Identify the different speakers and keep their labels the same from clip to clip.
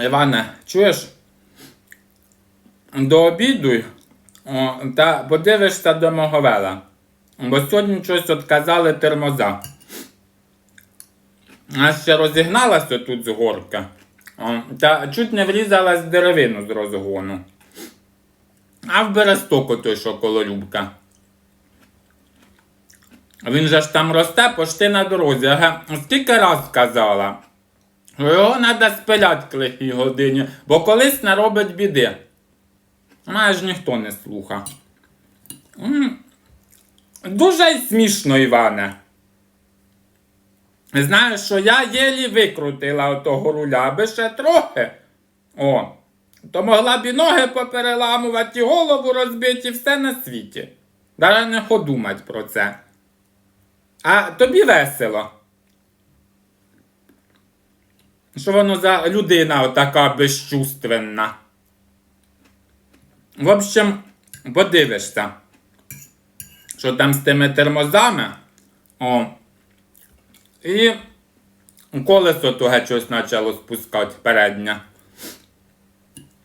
Speaker 1: Іване, чуєш? Дообідуй о, та подивишся до мого вела. Бо сьогодні щось отказали термоза. А ще розігналася тут з горки. Та чуть не врізалась в деревину з розгону. А в берестоку той, що коло любка. Він же ж там росте почти на дорозі. Ага, скільки раз казала. Його треба спиляти к лихій годині, бо колись наробить біди. Майже ніхто не слуха. Дуже смішно, Іване. Знаєш, що я єлі викрутила отого руля, аби ще трохи. О, то могла б і ноги попереламувати, і голову розбити, і все на світі. Даже не подумать про це. А тобі весело. Що воно за людина отака безчувственна. В общем, подивишся, що там з тими термозами. О. І колесо туге щось почало спускати переднє.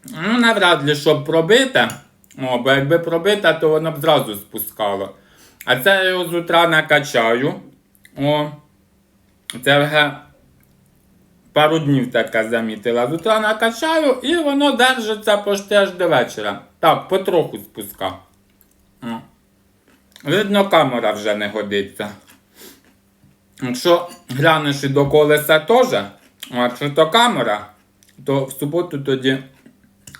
Speaker 1: Ну, навряд ли, щоб пробите. О, бо якби пробите, то воно б зразу спускало. А це я його з утра накачаю. О, це вже пару днів таке замітила. З утра накачаю і воно держиться почти аж до вечора. Так, потроху спуска. Видно, камера вже не годиться. Якщо глянеш і до колеса теж, а якщо то камера, то в суботу тоді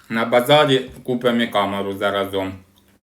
Speaker 1: на базарі купимо і камеру заразом.